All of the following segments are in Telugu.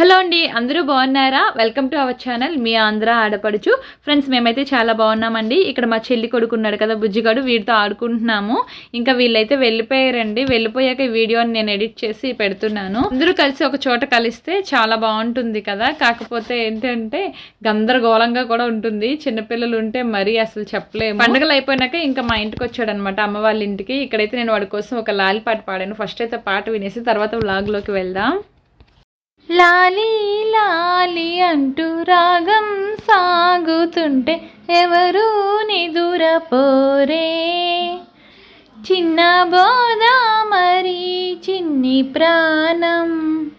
హలో అండి అందరూ బాగున్నారా? Welcome to our channel. మీ ఆంధ్ర ఆడపడుచు. ఫ్రెండ్స్ మేమైతే చాలా బాగున్నామండి. ఇక్కడ మా చెల్లి కొడుకున్నాడు కదా బుజ్జిగాడు వీడితో ఆడుకుంటున్నాము. ఇంకా వీళ్ళైతే వెళ్ళిపోయారండి. వెళ్ళిపోయాక ఈ వీడియోని నేను ఎడిట్ చేసి పెడుతున్నాను. అందరూ కలిసి ఒక చోట కలిస్తే చాలా బాగుంటుంది కదా. కాకపోతే ఏంటంటే గందరగోళంగా కూడా ఉంటుంది. చిన్నపిల్లలు ఉంటే మరీ అసలు చెప్పలేము. పండుగలు అయిపోయినాక ఇంకా మా ఇంటికి వచ్చాడు అనమాట అమ్మ వాళ్ళ ఇంటికి. ఇక్కడైతే నేను వాడి కోసం ఒక లాలి పాట పాడాను. ఫస్ట్ అయితే పాట వినేసి తర్వాత వ్లాగ్లోకి వెళ్దాం. లాలి లాలి అంటూ రాగం సాగుతుంటే ఎవరు నిదురపోరే చిన్న బోధ మరి చిన్ని ప్రాణం.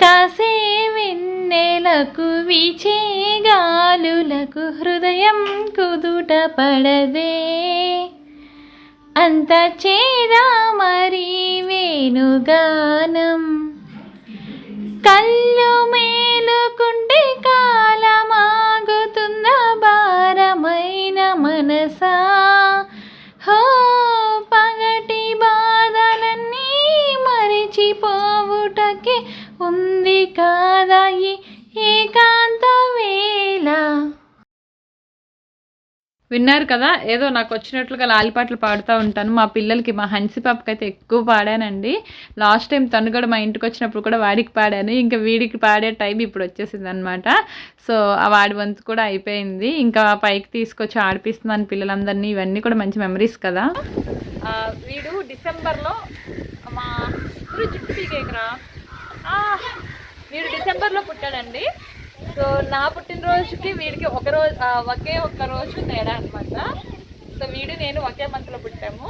కాసే వెన్నెలకు విచే గాలులకు హృదయం కుదుట పడదే. అంత చేదా మరి వేణుగానం? మరిచిపోవుటకే ఉంది కాదా ఈ ఏకాంత వేళ. విన్నారు కదా ఏదో నాకు వచ్చినట్లుగా లాలిపాటలు పాడుతూ ఉంటాను. మా పిల్లలకి మా హన్సి పాపకి అయితే ఎక్కువ పాడానండి. లాస్ట్ టైం తను కూడా మా ఇంటికి వచ్చినప్పుడు కూడా వాడికి పాడాను. ఇంకా వీడికి పాడే టైం ఇప్పుడు వచ్చేసింది అనమాట సో ఆ వాడి వంతు కూడా అయిపోయింది. ఇంకా పైకి తీసుకొచ్చి ఆడిపిస్తున్నాను పిల్లలందరినీ. ఇవన్నీ కూడా మంచి మెమరీస్ కదా. వీడు డిసెంబర్లో మా జుట్టు పీకేకరా వీడు డిసెంబర్లో పుట్టాడండి. సో నా పుట్టినరోజుకి వీడికి ఒక రోజు ఒకే ఒక్క రోజు తేడా అనమాట సో వీడు నేను ఒకే మంత్లో పుట్టాము.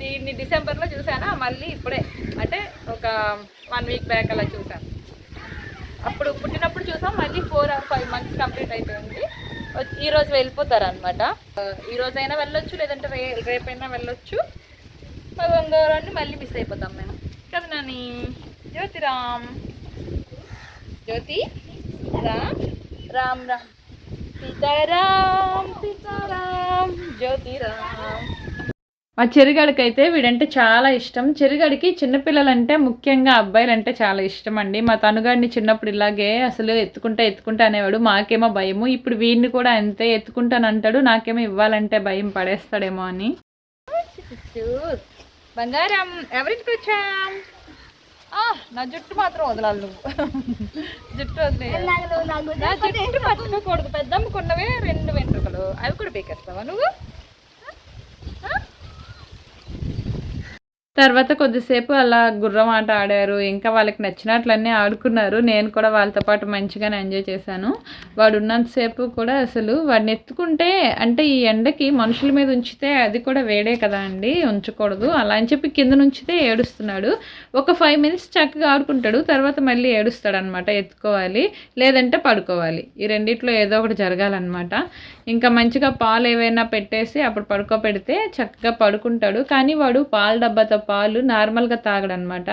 వీడిని డిసెంబర్లో చూసానా మళ్ళీ ఇప్పుడే. అంటే ఒక వన్ వీక్ బ్యాక్ అలా చూసాను అప్పుడు పుట్టినప్పుడు చూసాం మళ్ళీ four or five months complete అయిపోయింది. ఈరోజు ఈ రోజు వెళ్ళిపోతారు అనమాట ఈ రోజైనా వెళ్ళొచ్చు లేదంటే రే రేపైనా వెళ్ళొచ్చు. రండి మళ్ళీ మిస్ అయిపోతాం మేము. కదా నాని? జ్యోతిరామ్ జ్యోతి? రామ్? రామ్ రామ్. సీతారాం సీతారాం. జ్యోతిరామ్ మా చెరిగాడికైతే వీడంటే చాలా ఇష్టం. చెరిగాడికి చిన్నపిల్లలంటే ముఖ్యంగా అబ్బాయిలంటే చాలా ఇష్టం అండి. మా తనుగాడిని చిన్నప్పుడు ఇలాగే అసలు ఎత్తుకుంటా ఎత్తుకుంటా అనేవాడు. మాకేమో భయము. ఇప్పుడు వీడిని కూడా అంతే ఎత్తుకుంటానంటాడు. నాకేమో ఇవ్వాలంటే భయం పడేస్తాడేమో అని. బంగారం ఎవరింటికి వచ్చాం? ఆ, నా జుట్టు మాత్రం వదలాలి నువ్వు. జుట్టు వదిలే. నా జుట్టు పట్టుకోకూడదు. పెద్దమ్మకున్నవే రెండు వెంట్రుకలు. అవి కూడా పీకేస్తావా నువ్వు? తర్వాత కొద్దిసేపు అలా గుర్రం ఆట ఆడారు. ఇంకా వాళ్ళకి నచ్చినట్లన్నీ ఆడుకున్నారు. నేను కూడా వాళ్ళతో పాటు మంచిగానే ఎంజాయ్ చేశాను. వాడు ఉన్నంతసేపు కూడా అసలు వాడిని ఎత్తుకుంటే అంటే ఈ ఎండకి మనుషుల మీద ఉంచితే అది కూడా వేడే కదా అండి. ఉంచకూడదు. అలా అని చెప్పి కింద నుంచితే ఏడుస్తున్నాడు. ఒక ఫైవ్ మినిట్స్ చక్కగా ఆడుకుంటాడు. తర్వాత మళ్ళీ ఏడుస్తాడు అనమాట ఎత్తుకోవాలి. లేదంటే పడుకోవాలి. ఈ రెండిట్లో ఏదో ఒకటి జరగాలన్నమాట. ఇంకా మంచిగా పాలు ఏవైనా పెట్టేసి అప్పుడు పడుకోబెడితే చక్కగా పడుకుంటాడు. కానీ వాడు పాల డబ్బాతో పాలు నార్మల్గా తాగడు అనమాట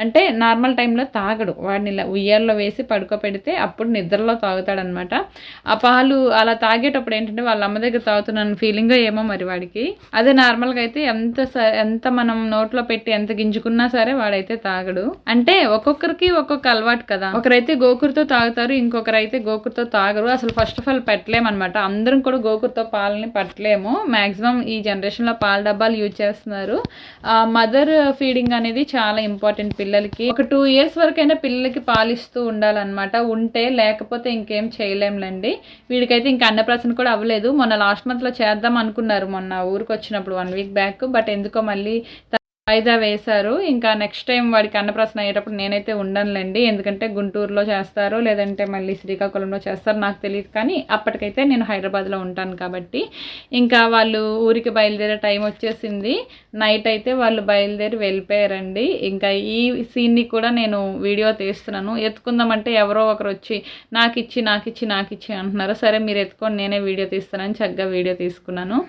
అంటే నార్మల్ టైంలో తాగడు. వాడిని ఇలా ఉయ్యాల్లో వేసి పడుకోబెడితే అప్పుడు నిద్రలో తాగుతాడనమాట. ఆ పాలు అలా తాగేటప్పుడు ఏంటంటే వాళ్ళ అమ్మ దగ్గర తాగుతున్నాను ఫీలింగ్ ఏమో మరి వాడికి. అదే నార్మల్గా అయితే ఎంత స- ఎంత మనం నోట్లో పెట్టి ఎంత గింజుకున్నా సరే వాడైతే తాగడు. అంటే ఒక్కొక్కరికి ఒక్కొక్క అలవాటు కదా. ఒకరైతే గోకురుతో తాగుతారు ఇంకొకరు అయితే గోకురుతో తాగరు. అసలు ఫస్ట్ ఆఫ్ ఆల్ పెట్టలేమన్నమాట అందరం కూడా గోకురుతో పాలని పట్టలేము. మాక్సిమం ఈ జనరేషన్లో పాల డబ్బాలు యూజ్ చేస్తున్నారు. మదర్ ఫీడింగ్ అనేది చాలా ఇంపార్టెంట్ పిల్లలకి. ఒక టూ ఇయర్స్ వరకైనా పిల్లలకి పాలిస్తూ ఉండాలన్నమాట. ఉంటే లేకపోతే ఇంకేం చేయలేంలేండి. వీడికైతే ఇంకా అన్నప్రాసన కూడా అవ్వలేదు. మొన్న లాస్ట్ మంత్లో చేద్దాం అనుకున్నారు. మొన్న ఊరికి వచ్చినప్పుడు వన్ వీక్ బ్యాక్ బట్ ఎందుకో మళ్ళీ వాయిదా వేశారు. ఇంకా నెక్స్ట్ టైం వాడికి అన్నప్రాసన అయ్యేటప్పుడు నేనైతే ఉండనులేండి. ఎందుకంటే గుంటూరులో చేస్తారు లేదంటే మళ్ళీ శ్రీకాకుళంలో చేస్తారు నాకు తెలియదు. కానీ అప్పటికైతే నేను హైదరాబాద్లో ఉంటాను కాబట్టి. ఇంకా వాళ్ళు ఊరికి బయలుదేరే టైం వచ్చేసింది. నైట్ అయితే వాళ్ళు బయలుదేరి వెళ్ళిపోయారండి. ఇంకా ఈ సీన్ని కూడా నేను వీడియో తీస్తున్నాను. ఎత్తుకుందామంటే ఎవరో ఒకరు వచ్చి నాకు ఇచ్చి నాకు ఇచ్చి నాకు ఇచ్చి అంటున్నారు. సరే మీరు ఎత్తుకొని నేనే వీడియో తీస్తానని చక్కగా వీడియో తీసుకున్నాను.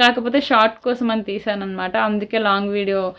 కాకపోతే షార్ట్ కోసం అని తీసాను అనమాట అందుకే లాంగ్ వీడియో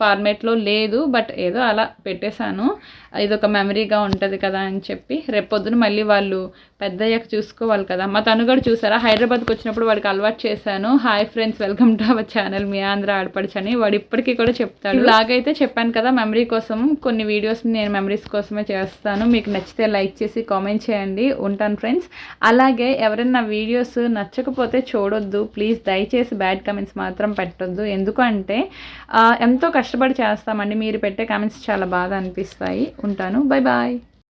ఫార్మేట్లో లేదు బట్ ఏదో అలా పెట్టేశాను. ఇది ఒక మెమరీగా ఉంటుంది కదా అని చెప్పి రేపొద్దున మళ్ళీ వాళ్ళు పెద్దయ్యాక చూసుకోవాలి కదా. మా తను కూడా చూసారా? హైదరాబాద్కి వచ్చినప్పుడు వాడికి అలవాటు చేశాను. Hi friends welcome to our channel. మీ ఆంధ్ర ఆడపడచని అని వాడు ఇప్పటికీ కూడా చెప్తాడు. లాగైతే చెప్పాను కదా మెమరీ కోసం. కొన్ని వీడియోస్ నేను మెమరీస్ కోసమే చేస్తాను. మీకు నచ్చితే లైక్ చేసి కామెంట్ చేయండి. ఉంటాను ఫ్రెండ్స్. అలాగే ఎవరైనా వీడియోస్ నచ్చకపోతే చూడొద్దు. ప్లీజ్ దయచేసి బ్యాడ్ కమెంట్స్ మాత్రం పెట్టొద్దు. ఎందుకంటే ఎంతో కష్టం కష్టపడి చేస్తామండి. మీరు పెట్టే కామెంట్స్ చాలా బాగా అనిపిస్తాయి. ఉంటాను. Bye bye